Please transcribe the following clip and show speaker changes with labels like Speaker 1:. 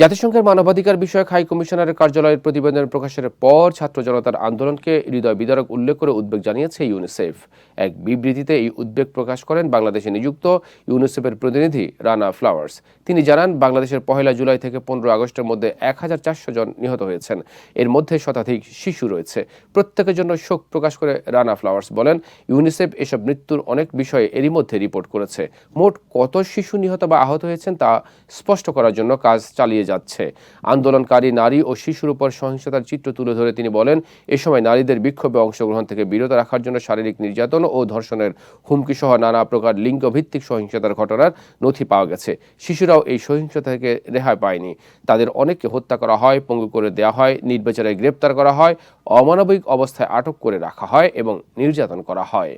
Speaker 1: জাতিসংঘের মানবাধিকার বিষয়ক হাই কমিশনারের কার্যালয়ের প্রতিবেদন প্রকাশের পর ছাত্র জনতার আন্দোলনকে হৃদয় বিদারক উল্লেখ করে উদ্বেগ জানিয়েছে ইউনিসেফ। এক বিবৃতিতে এই উদ্বেগ প্রকাশ করেন বাংলাদেশে নিযুক্ত ইউনিসেফের প্রতিনিধি রানা ফ্লাওয়ার্স। তিনি জানান, বাংলাদেশের পহেলা জুলাই থেকে পনেরো আগস্টের মধ্যে এক হাজার চারশো জন নিহত হয়েছেন। এর মধ্যে শতাধিক শিশু রয়েছে। প্রত্যেকের জন্য শোক প্রকাশ করে রানা ফ্লাওয়ার্স বলেন, ইউনিসেফ এসব মৃত্যুর অনেক বিষয়ে এরই মধ্যে রিপোর্ট করেছে। মোট কত শিশু নিহত বা আহত হয়েছেন তা স্পষ্ট করার জন্য কাজ চালিয়ে যাচ্ছে। আন্দোলনকারী নারী ও শিশুর উপর সহিংসতার চিত্র তুলে ধরে তিনি বলেন, এ সময় নারীদের বিক্ষোভে অংশগ্রহণ থেকে বিরত রাখার জন্য শারীরিক নির্যাতন ও ধর্ষণের হুমকি সহ নানা প্রকার লিঙ্গভিত্তিক সহিংসতার ঘটনার নথি পাওয়া গেছে। শিশুরাও এই সহিংসতা থেকে রেহাই পায়নি। তাদের অনেককে হত্যা করা হয়, পঙ্গু করে দেওয়া হয়, নির্বিচারে গ্রেপ্তার করা হয়, অমানবিক অবস্থায় আটক করে রাখা হয় এবং নির্যাতন করা হয়।